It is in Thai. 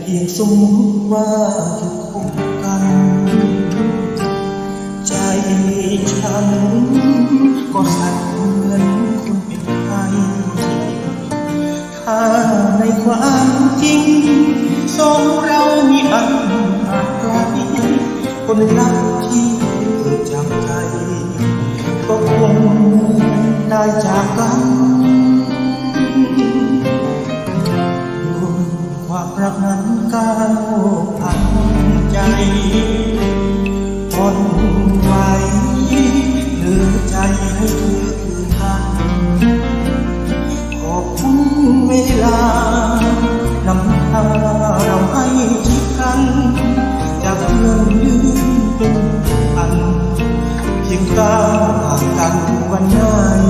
เพียงสมมติว่าจะคบกัน ใจฉันก็สั่นเหมือนคนเป็นไข้ถ้าในความจริงสองเรามีอันห่างไกลคนรักที่จากใจ ก็คงได้จากกัน ความรักนั้นก้าวผ่านใจทนไหวหลือใจให้เธอคืนกันขอบคุณเวลานำพาเราให้ชิดกันจากเพื่อนยืนเป็นพันเพียงก้าวห่างกันวันหน้า